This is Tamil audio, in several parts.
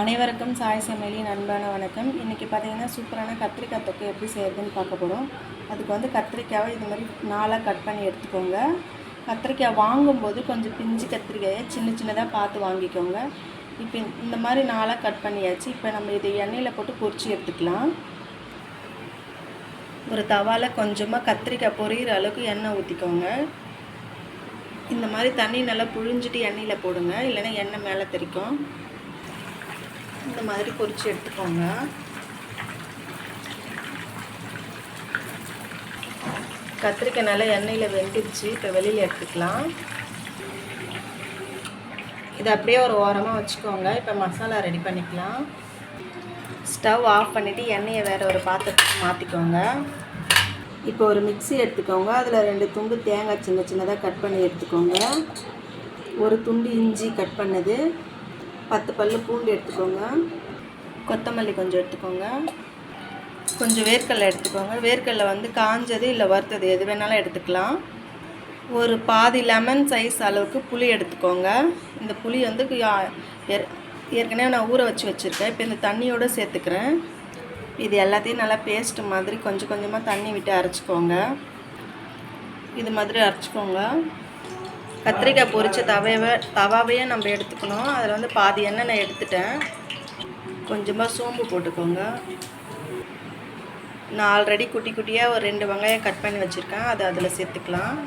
அனைவருக்கும் சாய் சமையலின் அன்பான வணக்கம். இன்றைக்கி பார்த்தீங்கன்னா சூப்பரான கத்திரிக்காய் தொக்கு எப்படி செய்கிறதுன்னு பார்க்க போகிறோம் அதுக்கு வந்து கத்திரிக்காவை இது மாதிரி நாளாக கட் பண்ணி எடுத்துக்கோங்க. கத்திரிக்காய் வாங்கும்போது கொஞ்சம் பிஞ்சு கத்திரிக்காயை சின்ன சின்னதாக பார்த்து வாங்கிக்கோங்க. இப்போ இந்த மாதிரி நாளாக கட் பண்ணியாச்சு. இப்போ நம்ம இதை எண்ணெயில் போட்டு பொரிச்சு எடுத்துக்கலாம். ஒரு தவாவில் கொஞ்சமாக கத்திரிக்காய் பொரியிற அளவுக்கு எண்ணெய் ஊற்றிக்கோங்க இந்த மாதிரி தண்ணி நல்லா புழிஞ்சிட்டு எண்ணெயில் போடுங்க. இல்லைன்னா எண்ணெய் மேலே தெறிக்கும். இந்த மாதிரி பொறிச்சு எடுத்துக்கோங்க. கத்திரிக்காய் நல்லா எண்ணெயில் வெந்துடுச்சு இப்போ வெளியில் எடுத்துக்கலாம். இது அப்படியே ஒரு ஓரமாக வச்சுக்கோங்க. இப்போ மசாலா ரெடி பண்ணிக்கலாம். ஸ்டவ் ஆஃப் பண்ணிவிட்டு எண்ணெயை வேறு ஒரு பாத்திரத்துக்கு மாற்றிக்கோங்க இப்போ ஒரு மிக்ஸி எடுத்துக்கோங்க. அதில் ரெண்டு துண்டு தேங்காய் சின்ன சின்னதாக கட் பண்ணி எடுத்துக்கோங்க. ஒரு துண்டு இஞ்சி கட் பண்ணது. பத்து பல்லு பூண்டு எடுத்துக்கோங்க. கொத்தமல்லி கொஞ்சம் எடுத்துக்கோங்க. கொஞ்சம் வேர்க்கடலை எடுத்துக்கோங்க. வேர்க்கடலை வந்து காஞ்சது இல்லை வறுத்தது எது வேணாலும் எடுத்துக்கலாம். ஒரு பாதி லெமன் சைஸ் அளவுக்கு புளி எடுத்துக்கோங்க. இந்த புளி வந்து ஏற்கனவே நான் ஊற வச்சு வச்சுருக்கேன். இப்போ இந்த தண்ணியோடு சேர்த்துக்கிறேன். இது எல்லாத்தையும் நல்லா பேஸ்ட் மாதிரி கொஞ்சம் கொஞ்சமாக தண்ணி விட்டு அரைச்சிக்கோங்க. இது மாதிரி அரைச்சிக்கோங்க. கத்திரிக்காய் பொரித்த தவையவை தவாவையே நம்ம எடுத்துக்கணும். அதில் வந்து பாதி எண்ணெய் நான் எடுத்துட்டேன். கொஞ்சமாக சோம்பு போட்டுக்கோங்க. நான் ஆல்ரெடி குட்டி குட்டியாக ஒரு ரெண்டு வெங்காயம் கட் பண்ணி வச்சுருக்கேன். அதை அதில் சேர்த்துக்கலாம்.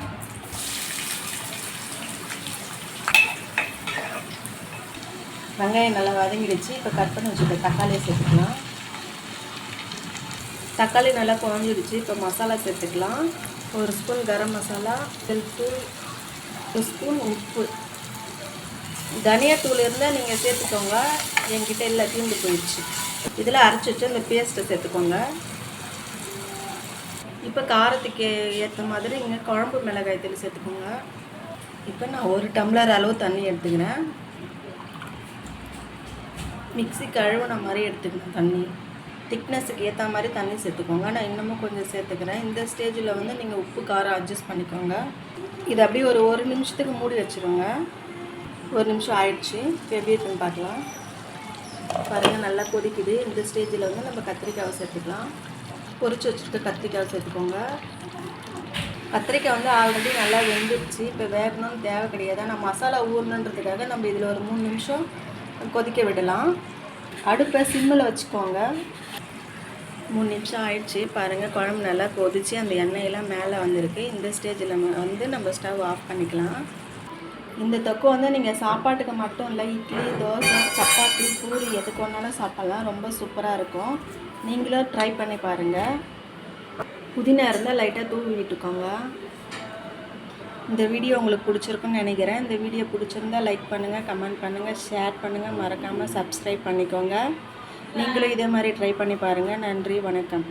வெங்காயம் நல்லா வதங்கிடுச்சு. இப்போ கட் பண்ணி வச்சுருக்க தக்காளியை சேர்த்துக்கலாம். தக்காளி நல்லா குழஞ்சிடுச்சு. இப்போ மசாலா சேர்த்துக்கலாம். ஒரு ஸ்பூன் கரம் மசாலா தூள் ஒரு ஸ்பூன் உப்பு. தனியாத்தூள் இருந்தால் நீங்கள் சேர்த்துக்கோங்க. என்கிட்ட இல்லை தீர்ந்து போயிடுச்சு. இதில் அரைச்சி வச்சு அந்த பேஸ்ட்டை சேர்த்துக்கோங்க. இப்போ காரத்துக்கு ஏற்ற மாதிரி நீங்கள் குழம்பு மிளகாய் தூள் சேர்த்துக்கோங்க. இப்போ நான் ஒரு டம்ளர் அளவு தண்ணி எடுத்துக்கிறேன். மிக்சி கழுவுன மாதிரி எடுத்துக்கணும் தண்ணி. திக்னஸுக்கு ஏற்ற மாதிரி தண்ணி சேர்த்துக்கோங்க. நான் இன்னமும் கொஞ்சம் சேர்த்துக்கிறேன். இந்த ஸ்டேஜில் வந்து நீங்கள் உப்பு காரம் அட்ஜஸ்ட் பண்ணிக்கோங்க. இது அப்படியே ஒரு ஒரு நிமிஷத்துக்கு மூடி வச்சுருங்க. ஒரு நிமிஷம் ஆயிடுச்சு. எப்படி இருக்குன்னு பார்க்கலாம். பாருங்கள் நல்லா கொதிக்குது. இந்த ஸ்டேஜில் வந்து நம்ம கத்திரிக்காவை சேர்த்துக்கலாம். பொறிச்சு வச்சுருக்க கத்திரிக்காவை சேர்த்துக்கோங்க. கத்திரிக்காய் வந்து ஆல்ரெடி நல்லா வெந்துருச்சு. இப்போ வேகணும்னு தேவை கிடையாது. நான் மசாலா ஊறணுன்றதுக்காக நம்ம இதில் ஒரு மூணு நிமிஷம் கொதிக்க விடலாம். அடுப்பை சிம்மில் வச்சுக்கோங்க. மூணு நிமிஷம் ஆயிடுச்சு. பாருங்கள் குழம்பு நல்லா கொதிச்சு அந்த எண்ணெயெல்லாம் மேலே வந்திருக்கு. இந்த ஸ்டேஜில் வந்து நம்ம ஸ்டவ் ஆஃப் பண்ணிக்கலாம். இந்த தொக்கு வந்து நீங்கள் சாப்பாட்டுக்கு மட்டும் இல்லை இட்லி தோசை சப்பாத்தி பூரி எதுக்கு வேணாலும் சாப்பிட்லாம். ரொம்ப சூப்பராக இருக்கும். நீங்களும் ட்ரை பண்ணி பாருங்கள் புதினா இருந்தால் லைட்டாக தூவி விட்டுக்கோங்க இந்த வீடியோ உங்களுக்கு பிடிச்சிருக்குன்னு நினைக்கிறேன். இந்த வீடியோ பிடிச்சிருந்தா லைக் பண்ணுங்கள் கமெண்ட் பண்ணுங்கள் ஷேர் பண்ணுங்கள் மறக்காமல் சப்ஸ்கிரைப் பண்ணிக்கோங்க. நீங்களும் இதே மாதிரி ட்ரை பண்ணி பாருங்கள் நன்றி வணக்கம்.